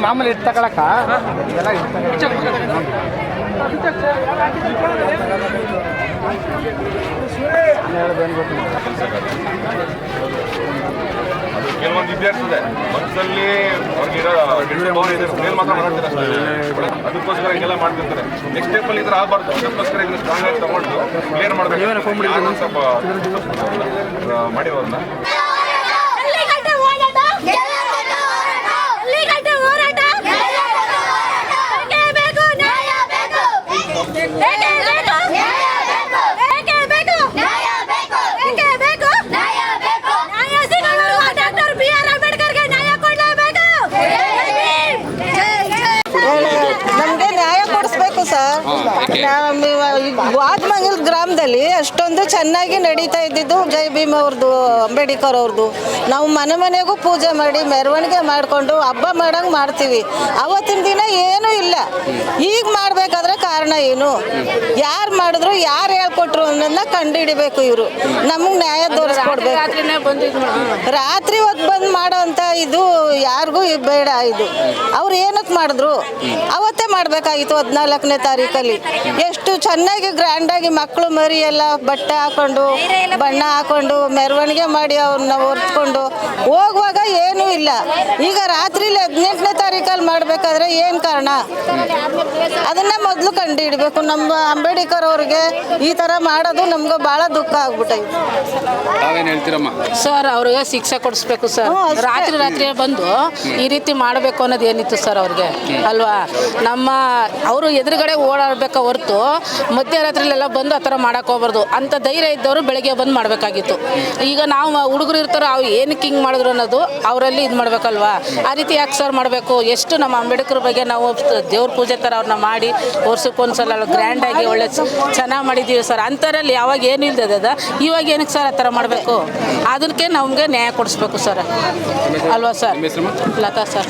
ಮಾಮೂಲಿ ಇಟ್ಟು ತಗೊಳಕ? ಇದೆಲ್ಲ ಕೆಲವೊಂದು ಇದ್ದೇ ಮನಸ್ಸಲ್ಲಿ ಅವ್ರಿಗಿರೋ ಮೇಲ್ ಮಾತ್ರ ಮಾತಾಡ್ತಾರೆ ಅಷ್ಟೇ. ಅದಕ್ಕೋಸ್ಕರ ಹಿಂಗೆಲ್ಲ ಮಾಡ್ತಿರ್ತಾರೆ. ನೆಕ್ಸ್ಟ್ ಸ್ಟೆಪ್ಪಲ್ಲಿ ಇದ್ರೆ ಆಗಬಾರ್ದು. ಅದಕ್ಕೋಸ್ಕರ ಇದನ್ನ ಸ್ಟ್ರಾಂಗ್ ಆಗಿ ತಗೊಂಡು ಕ್ಲಿಯರ್ ಮಾಡಬೇಕು. ಸ್ವಲ್ಪ ಆ, Lấy đồ! ಗ್ರಾಮದಲ್ಲಿ ಅಷ್ಟೊಂದು ಚೆನ್ನಾಗಿ ನಡೀತಾ ಇದ್ದಿದ್ದು ಜೈ ಭೀಮ್ ಅವ್ರದ್ದು ಅಂಬೇಡ್ಕರ್ ಅವ್ರದ್ದು ನಾವು ಮನೆ ಮನೆಗೂ ಪೂಜೆ ಮಾಡಿ ಮೆರವಣಿಗೆ ಮಾಡಿಕೊಂಡು ಹಬ್ಬ ಮಾಡಂಗೆ ಮಾಡ್ತೀವಿ. ಅವತ್ತಿನ ದಿನ ಏನೂ ಇಲ್ಲ. ಈಗ ಮಾಡಬೇಕಾದ್ರೆ ಕಾರಣ ಏನು? ಯಾರು ಮಾಡಿದ್ರು, ಯಾರು ಹೇಳ್ಕೊಟ್ರು ಅನ್ನೋದನ್ನ ಕಂಡುಹಿಡಿಬೇಕು ಇವರು. ನಮಗೆ ನ್ಯಾಯ ತೋರಿಸ್ಕೊಡ್ಬೇಕು ರಾತ್ರಿ ಹೊತ್ತು ಬಂದು ಮಾಡೋವಂಥ ಇದು ಯಾರಿಗೂ ಬೇಡ ಇದು. ಅವ್ರು ಏನಕ್ಕೆ ಮಾಡಿದ್ರು? ಅವತ್ತೇ ಮಾಡಬೇಕಾಗಿತ್ತು ಹದಿನಾಲ್ಕನೇ ತಾರೀಕಲ್ಲಿ. ಎಷ್ಟು ಚೆನ್ನಾಗಿ ಗ್ರ್ಯಾಂಡಾಗಿ ಮಕ್ಕಳು ಎಲ್ಲ ಬಟ್ಟೆ ಹಾಕೊಂಡು ಬಣ್ಣ ಹಾಕೊಂಡು ಮೆರವಣಿಗೆ ಮಾಡಿ ಅವ್ರನ್ನ ಹೊರ್ತ್ಕೊಂಡು ಹೋಗುವಾಗ ಏನೂ ಇಲ್ಲ. ಈಗ ರಾತ್ರಿ ಹದಿನೆಂಟನೇ ತಾರೀಕಲ್ಲಿ ಮಾಡಬೇಕಾದ್ರೆ ಏನು ಕಾರಣ? ಅದನ್ನ ಮೊದಲು ಕಂಡು ಹಿಡಬೇಕು ನಮ್ಮ ಅಂಬೇಡ್ಕರ್ ಅವ್ರಿಗೆ ಈ ಥರ ಮಾಡೋದು ನಮ್ಗೆ ಭಾಳ ದುಃಖ ಆಗ್ಬಿಟ್ಟೈತೆ ಹೇಳ್ತೀರಮ್ಮ? ಸರ್ ಅವ್ರಿಗೆ ಶಿಕ್ಷೆ ಕೊಡಿಸ್ಬೇಕು ಸರ್. ರಾತ್ರಿ ರಾತ್ರಿ ಬಂದು ಈ ರೀತಿ ಮಾಡಬೇಕು ಅನ್ನೋದು ಏನಿತ್ತು ಸರ್ ಅವ್ರಿಗೆ? ಅಲ್ವಾ? ನಮ್ಮ ಅವರು ಎದುರುಗಡೆ ಓಡಾಡ್ಬೇಕ ಹೊರತು ಮಧ್ಯರಾತ್ರಿಲೆಲ್ಲ ಬಂದು ಆ ಥರ ಮಾಡಕ್ಕೆ ಅಂತ ಅಂಥ ಧೈರ್ಯ ಇದ್ದವರು ಬೆಳಗ್ಗೆ ಬಂದು ಮಾಡಬೇಕಾಗಿತ್ತು. ಈಗ ನಾವು ಹುಡುಗರು ಇರ್ತಾರೋ ಅವ್ರು ಏನಕ್ಕೆ ಹಿಂಗೆ ಮಾಡಿದ್ರು ಅನ್ನೋದು ಅವರಲ್ಲಿ ಇದು ಮಾಡಬೇಕಲ್ವಾ? ಆ ರೀತಿ ಯಾಕೆ ಸರ್ ಮಾಡಬೇಕು? ಎಷ್ಟು ನಮ್ಮ ಅಂಬೇಡ್ಕರ್ ಬಗ್ಗೆ ನಾವು ದೇವ್ರ ಪೂಜೆ ಥರ ಅವ್ರನ್ನ ಮಾಡಿ ವರ್ಷಕ್ಕೊಂದ್ಸಲ ಗ್ರ್ಯಾಂಡಾಗಿ ಒಳ್ಳೆ ಚೆನ್ನಾಗಿ ಮಾಡಿದ್ದೀವಿ ಸರ್ ಅಂಥರಲ್ಲಿ ಯಾವಾಗ ಏನು ಇಲ್ದದ ಇವಾಗ ಏನಕ್ಕೆ ಸರ್ ಆ ಥರ ಮಾಡಬೇಕು? ಅದಕ್ಕೆ ನಮಗೆ ನ್ಯಾಯ ಕೊಡಿಸ್ಬೇಕು ಸರ್ ಅಲ್ವಾ ಸರ್ ಲತಾ ಸರ್